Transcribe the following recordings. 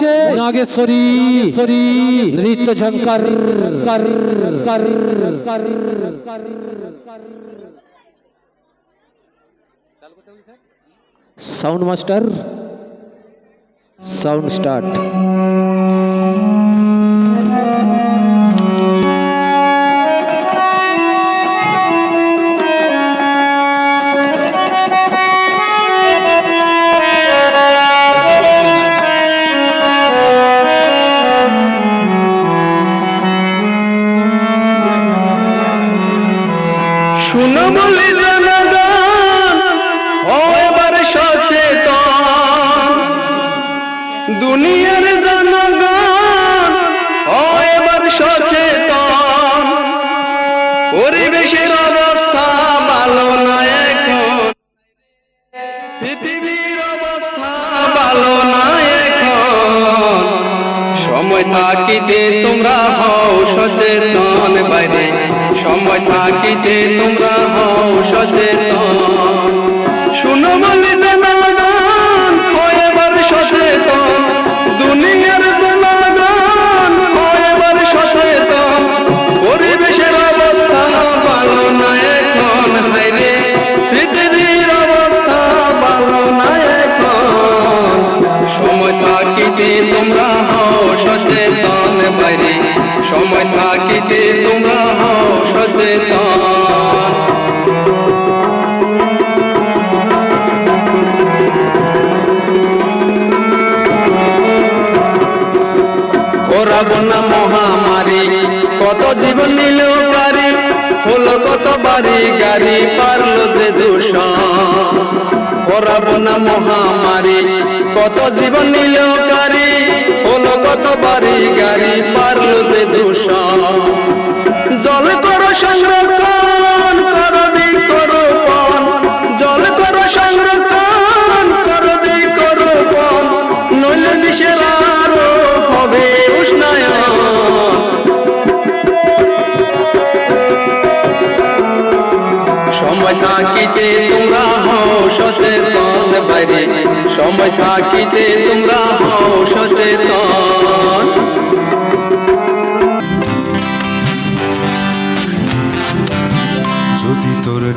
নাচছে নাগেশ্বরী নৃত্য ঝঙ্কার কর কর কর সাউন্ড মাস্টার সাউন্ড স্টার্ট শুনো থাকিতে তোমরা হও সচেতন বাইরে। সময় থাকিতে তোমরা হও সচেতন। করবনা মহামারী। কত জীবন নিল পারি হলো কত বাড়ি, গাড়ি পারল যে দূষণ। মহামারী, কত জীবন নিল গাড়ি হলো কত বাড়ি, গাড়ি পারল যে দূষণ। জল করো সংরক্ষণ থাকিতে তোমরা হও সচেতন বাইরে। সময় থাকিতে তোমরা হও সচেতন।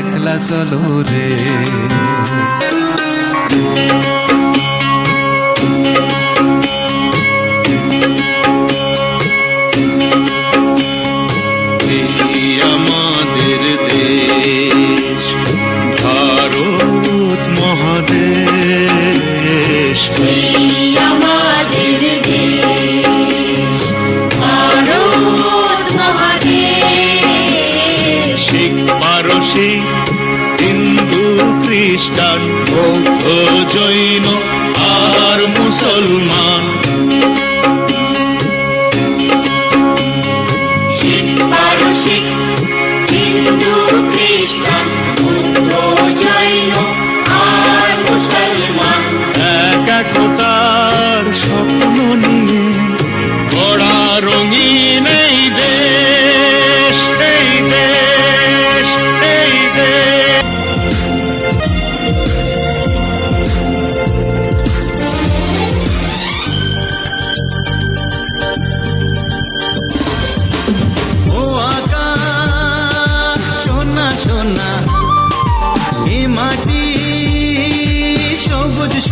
একলা চলো রে। খ্রিস্টান বৌদ্ধ জৈন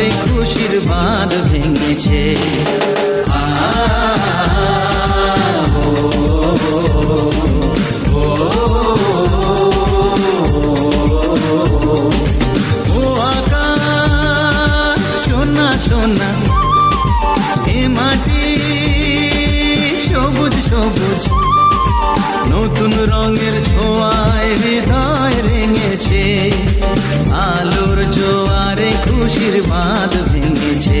ঝড়ে খুশির বাঁধ ভেঙেছে। এ মাটি সবুজ সবুজ নতুন রঙের ছোঁয়ায় হৃদয় রেঙেছে আলো খুশির বাঁধ ভেঙেছে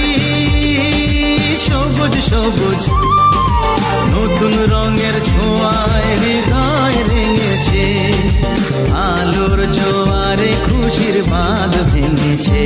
সবুজ সবুজ। নতুন রঙের ছোঁয়ায় হৃদয় রেঙেছে আলোর জোয়ারে খুশির বাঁধ ভেঙেছে।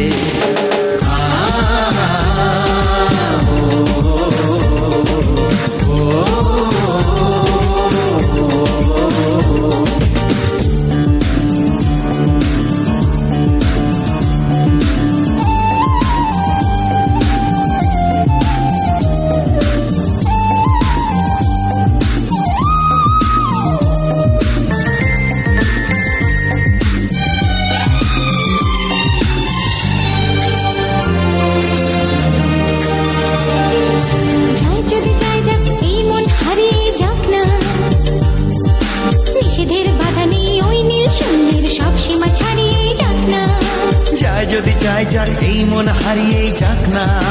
যায় যার এই মন হারিয়েই যাক না।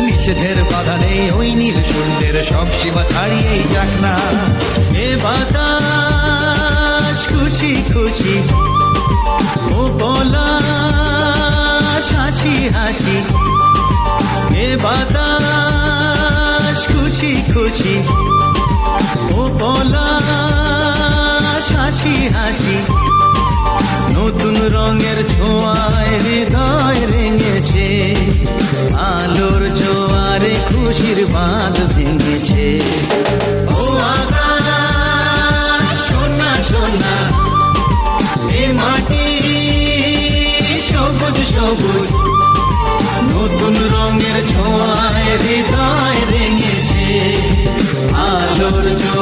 নিষেধের বাধা নেই, ওই নীল শূন্যের সব সীমা ছাড়িয়েই যাক না। এ বাতাস, খুশি খুশি। ও পলাশ, হাসি হাসি। এ বাতাস, খুশি খুশি। ও পলাশ, হাসি হাসি। নতুন রঙের ছোঁয়ায় হৃদয় রেঙেছে আলোর জোয়ারে খুশির বাঁধ ভেঙেছে। সবুজ নতুন রঙের ছোঁয়ায় হৃদয় রেঙেছে আলোর জোয়ারে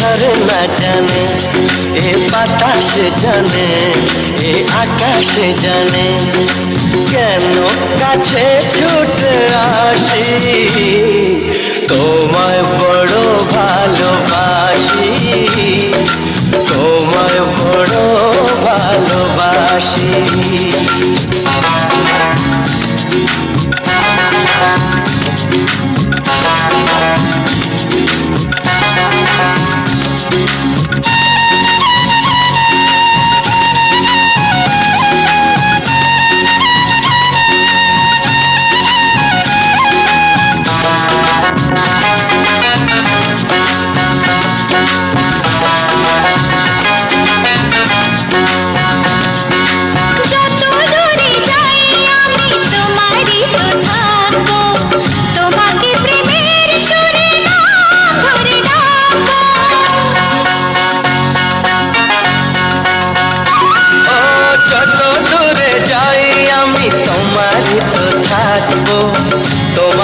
ঝরনা জানে এ বাতাস জানে এ আকাশ জানে কেন কাছে ছুটে আসি তোমায় বড় ভালোবাসি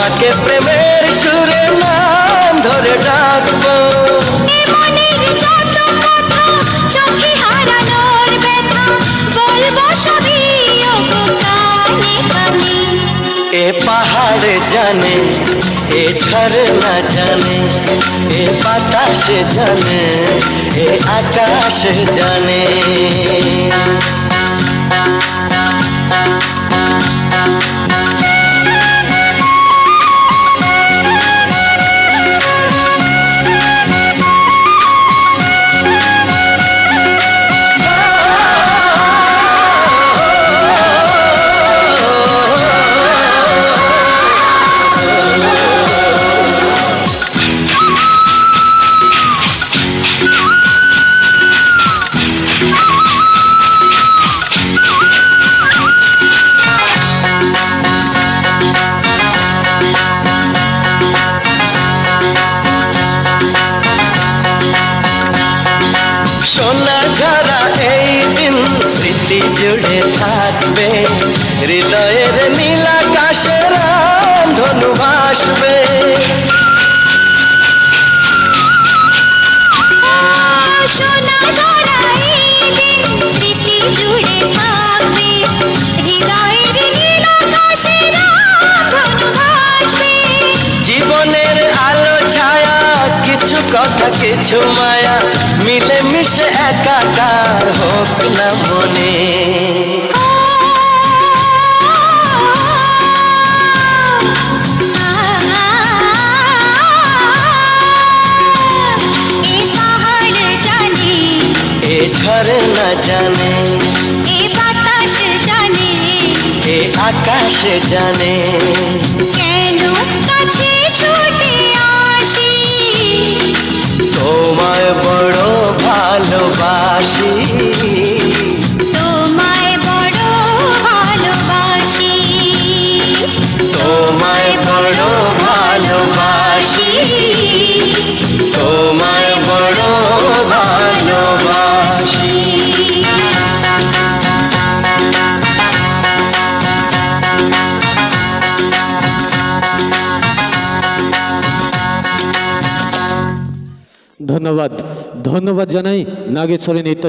তোমাকে প্রেমের সুরে নাম ধরে ডাকবো। এ পাহাড় জানে এ ঝরনা জানে এ বাতাস জানে এ আকাশ জানে। কিছু মায়া মিলে মিশে একাকার হোক না মনে। এ পাহাড় জানে। এ বাতাস জানে। এ আকাশ জানে। কেন কাছে ছুটে তোমায় বড় ভালোবাসি। ধন্যবাদ জানাই। নাগেশ্বরী নৃত্য